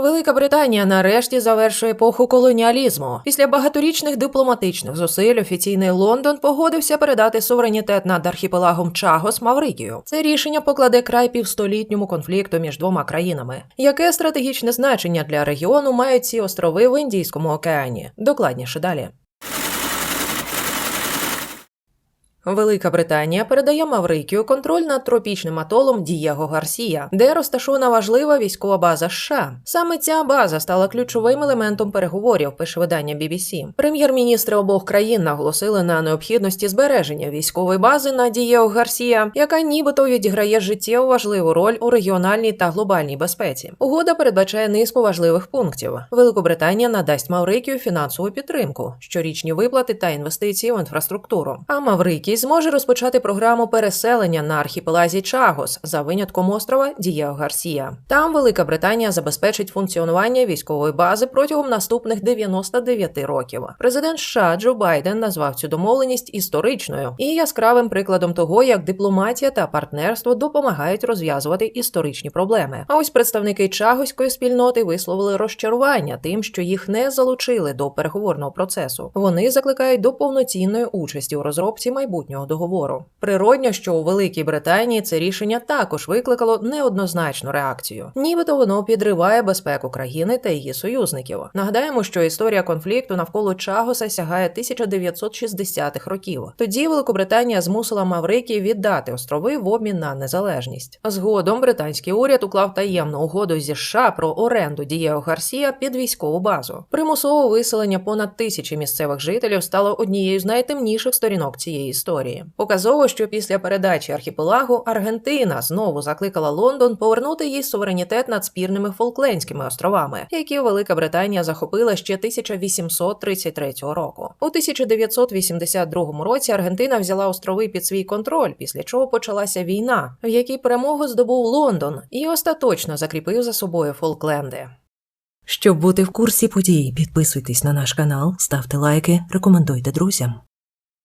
Велика Британія нарешті завершує епоху колоніалізму. Після багаторічних дипломатичних зусиль офіційний Лондон погодився передати суверенітет над архіпелагом Чагос Маврикію. Це рішення покладе край півстолітньому конфлікту між двома країнами. Яке стратегічне значення для регіону мають ці острови в Індійському океані? Докладніше далі. Велика Британія передає Маврикію контроль над тропічним атолом Дієго Гарсія, де розташована важлива військова база США. Саме ця база стала ключовим елементом переговорів, пише видання BBC. Прем'єр-міністри обох країн наголосили на необхідності збереження військової бази на Дієго Гарсія, яка нібито відіграє життєво важливу роль у регіональній та глобальній безпеці. Угода передбачає низку важливих пунктів. Великобританія надасть Маврикію фінансову підтримку, щорічні виплати та інвестиції в інфраструктуру. А Маврикій зможе розпочати програму переселення на архіпелазі Чагос за винятком острова Дієго Гарсія. Там Велика Британія забезпечить функціонування військової бази протягом наступних 99 років. Президент США Джо Байден назвав цю домовленість історичною і яскравим прикладом того, як дипломатія та партнерство допомагають розв'язувати історичні проблеми. А ось представники Чагоської спільноти висловили розчарування тим, що їх не залучили до переговорного процесу. Вони закликають до повноцінної участі у розробці майбутнього договору. Природньо, що у Великій Британії це рішення також викликало неоднозначну реакцію. Нібито воно підриває безпеку країни та її союзників. Нагадаємо, що історія конфлікту навколо Чагоса сягає 1960-х років. Тоді Великобританія змусила Маврикії віддати острови в обмін на незалежність. Згодом британський уряд уклав таємну угоду зі США про оренду Дієго Гарсія під військову базу. Примусове виселення понад тисячі місцевих жителів стало однією з найтемніших сторінок цієї історії. Показово, що після передачі архіпелагу Аргентина знову закликала Лондон повернути їй суверенітет над спірними Фолклендськими островами, які Велика Британія захопила ще 1833 року. У 1982 році Аргентина взяла острови під свій контроль, після чого почалася війна, в якій перемогу здобув Лондон і остаточно закріпив за собою Фолкленди. Щоб бути в курсі подій, підписуйтесь на наш канал, ставте лайки, рекомендуйте друзям.